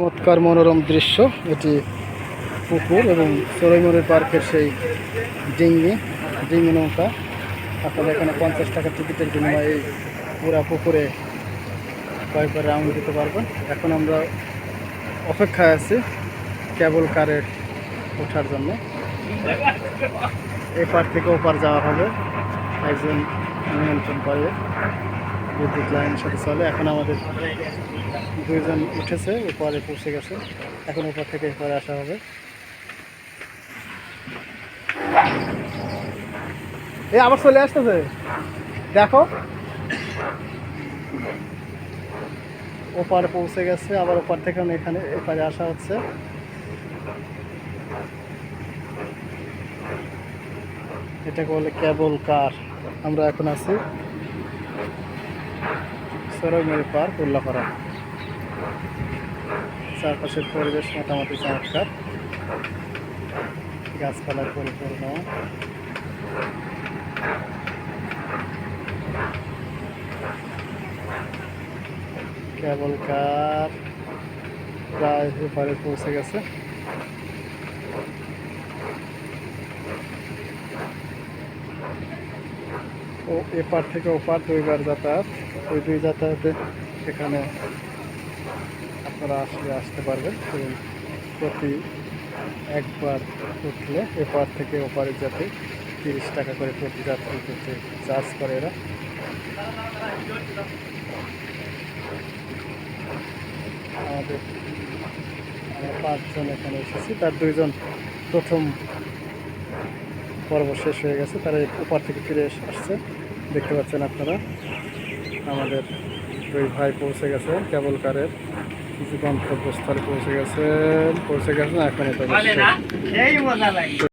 চমৎকার মনোরম দৃশ্য। এটি পুকুর এবং সরৈমরের পার্কের সেই ডিঙ্গি ডিঙ্গি নৌকা। আপনারা এখানে পঞ্চাশ টাকা টিকিটের বিনিময়ে এই পুরা পুকুরে কয়েকবার রাউন্ড দিতে পারবেন। এখন আমরা অপেক্ষায় আছি কেবল কারের ওঠার জন্য। এপার থেকে ওপার যাওয়া হবে একজন নিয়ন্ত্রণ করে বিদ্যুৎ লাইন সাথে চলে। এখন আমাদের দুইজন উঠেছে উপরে পৌঁছে গেছে। এখন উপর থেকে এপারে আসা হবে। এ, আবার চলে আসতেছে? দেখো। ওপারে পৌঁছে গেছে, আবার ওপার থেকে এখানে, এপারে আসা হচ্ছে। এটাকে বলে কেবল কার। আমরা এখন আছি। সরৈমারি পার্ক উল্লাপাড়া। চারপাশের পরিবেশ মোটামুটি চমৎকার। গাছপালার পরিপূর্ণ। কেবল কার প্রায় পৌঁছে গেছে। ও এপার থেকে ওপার দুইবার যাতায়াত। ওই দুই যাতায়াতে এখানে আপনারা আসলে আসতে পারবেন। প্রতি একবার উঠলে এপার থেকে ওপারে যেতে তিরিশ টাকা করে প্রতি যাত্রী করতে চার্জ করে এরা। আমাদের পাঁচজন এখানে এসেছি। তার দুইজন প্রথম পর্ব শেষ হয়ে গেছে, তারা উপর থেকে ফিরে আসছে। দেখতে পাচ্ছেন আপনারা, আমাদের দুই ভাই পৌঁছে গেছে, কেবল কারের কিছু গন্তব্যস্থলে পৌঁছে গেছে পৌঁছে গেছেন এখন এটা